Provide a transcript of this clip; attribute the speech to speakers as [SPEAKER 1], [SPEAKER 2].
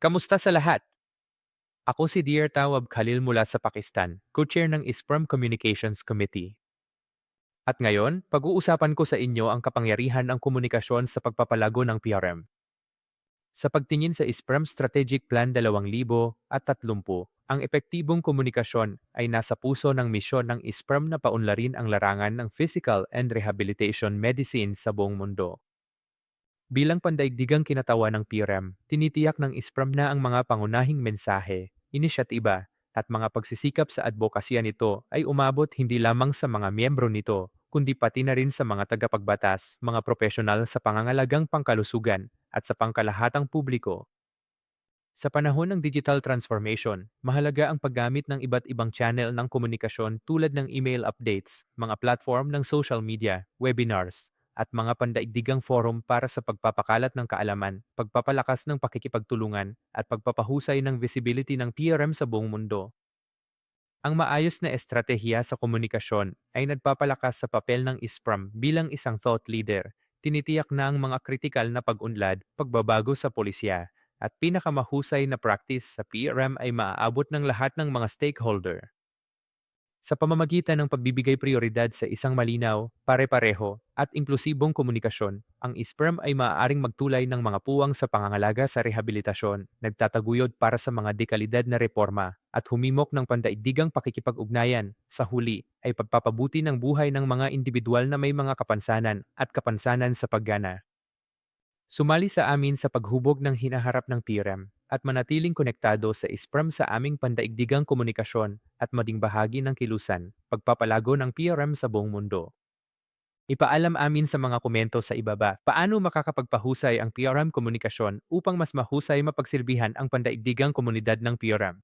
[SPEAKER 1] Kamusta sa lahat? Ako si Dear Tawab Khalil mula sa Pakistan, co-chair ng ISPRAM Communications Committee. At ngayon, pag-uusapan ko sa inyo ang kapangyarihan ng komunikasyon sa pagpapalago ng PRM. Sa pagtingin sa ISPRAM Strategic Plan 2030, ang epektibong komunikasyon ay nasa puso ng misyon ng ISPRAM na paunlarin ang larangan ng physical and rehabilitation medicine sa buong mundo. Bilang pandaigdigang kinatawa ng PRM, tinitiyak ng ISPRAM na ang mga pangunahing mensahe, inisyatiba, at mga pagsisikap sa advokasya nito ay umabot hindi lamang sa mga miyembro nito, kundi pati na rin sa mga tagapagbatas, mga profesional sa pangangalagang pangkalusugan, at sa pangkalahatang publiko. Sa panahon ng digital transformation, mahalaga ang paggamit ng iba't ibang channel ng komunikasyon tulad ng email updates, mga platform ng social media, webinars, at mga pandaigdigang forum para sa pagpapakalat ng kaalaman, pagpapalakas ng pakikipagtulungan, at pagpapahusay ng visibility ng PRM sa buong mundo. Ang maayos na estratehiya sa komunikasyon ay nagpapalakas sa papel ng ISPRAM bilang isang thought leader, tinitiyak na ang mga kritikal na pag-unlad, pagbabago sa polisya, at pinakamahusay na practice sa PRM ay maaabot ng lahat ng mga stakeholder. Sa pamamagitan ng pagbibigay prioridad sa isang malinaw, pare-pareho, at inklusibong komunikasyon, ang ISPRM ay maaaring magtulay ng mga puwang sa pangangalaga sa rehabilitasyon, nagtataguyod para sa mga dekalidad na reforma, at humimok ng pandaigdigang pakikipag-ugnayan. Sa huli, ay pagpapabuti ng buhay ng mga individual na may mga kapansanan at kapansanan sa paggana. Sumali sa amin sa paghubog ng hinaharap ng PRM at manatiling konektado sa ISPRAM sa aming pandaigdigang komunikasyon at maging bahagi ng kilusan, pagpapalago ng PRM sa buong mundo. Ipaalam amin sa mga komento sa ibaba paano makakapagpahusay ang PRM komunikasyon upang mas mahusay mapagsilbihan ang pandaigdigang komunidad ng PRM.